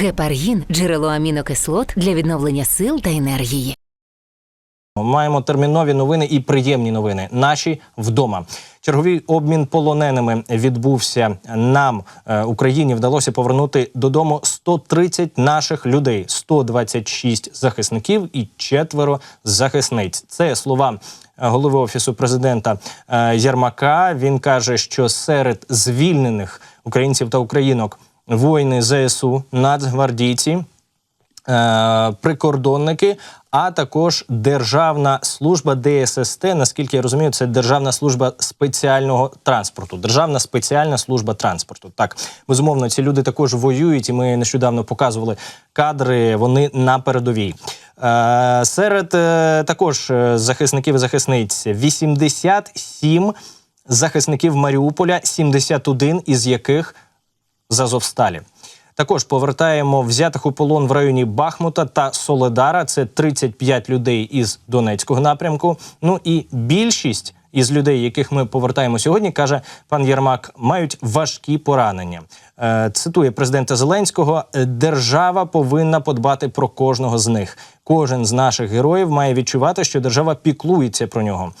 Гепаргін джерело амінокислот для відновлення сил та енергії. Маємо термінові новини і приємні новини. Наші вдома. Черговий обмін полоненими відбувся. Нам е, Україні вдалося повернути додому 130 наших людей, 126 захисників і четверо захисниць. Це слова е, голови офісу президента е, Єрмака. Він каже, що серед звільнених українців та українок воїни ЗСУ, нацгвардійці е, прикордонники, а також Державна служба ДССТ. Наскільки я розумію, це Державна служба спеціального транспорту. Державна спеціальна служба транспорту. Так, безумовно, ці люди також воюють, і ми нещодавно показували кадри. Вони на передовій. Е, серед е, також захисників і захисниць 87 захисників Маріуполя, 71 із яких з Азовсталі. Також повертаємо взятих у полон в районі Бахмута та Соледара. Це 35 людей із Донецького напрямку. Ну і більшість із людей, яких ми повертаємо сьогодні, каже пан Єрмак, мають важкі поранення. Е, цитує президента Зеленського: держава повинна подбати про кожного з них. Кожен з наших героїв має відчувати, що держава піклується про нього.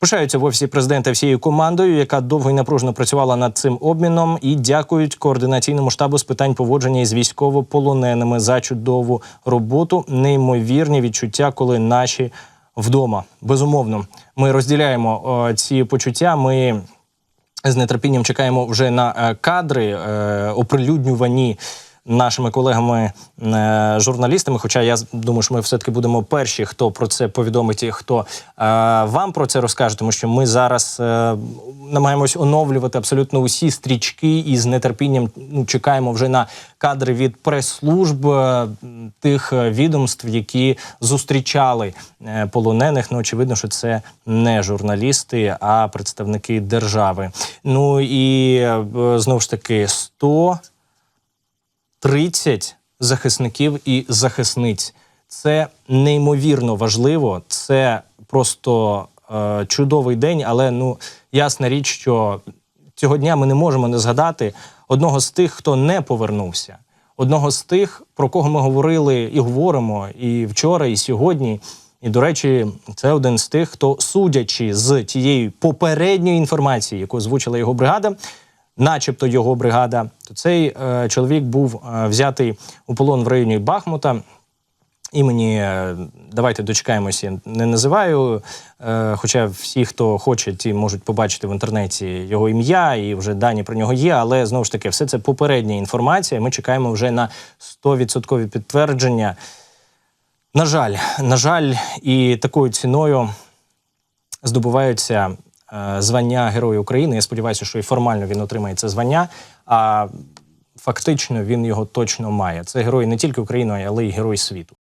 Пишаються в офісі президента всією командою, яка довго і напружено працювала над цим обміном, і дякують координаційному штабу з питань поводження із військовополоненими за чудову роботу. Неймовірні відчуття, коли наші вдома. Безумовно, ми розділяємо о, ці почуття. Ми з нетерпінням чекаємо вже на е, кадри е, оприлюднювані нашими колегами е. Хоча я думаю, що ми все таки будемо перші, хто про це повідомить і хто е, вам про це розкаже, тому що ми зараз е, намагаємось оновлювати абсолютно усі стрічки і з нетерпінням ну, чекаємо вже на кадри від прес-служб тих відомств, які зустрічали полонених. Ну очевидно, що це не журналісти, а представники держави. Ну і знову ж таки 100 30 захисників і захисниць. Це неймовірно важливо. Це просто е, чудовий день, але ну ясна річ, що цього дня ми не можемо не згадати одного з тих, хто не повернувся, одного з тих, про кого ми говорили і говоримо і вчора, і сьогодні. І, до речі, це один з тих, хто, судячи з тієї попередньої інформації, яку озвучила його бригада, начебто його бригада, то цей е, чоловік був е, взятий у полон в районі Бахмута. Імені е, давайте дочекаємося, я не називаю. Е, хоча всі, хто хоче, ті можуть побачити в інтернеті його ім'я, і вже дані про нього є. Але знову ж таки, все це попередня інформація. Ми чекаємо вже на 100% підтвердження. На жаль, на жаль, і такою ціною здобуваються звання Героя України. Я сподіваюся, що і формально він отримає це звання. А фактично він його точно має. Це герой не тільки України, але й герой світу.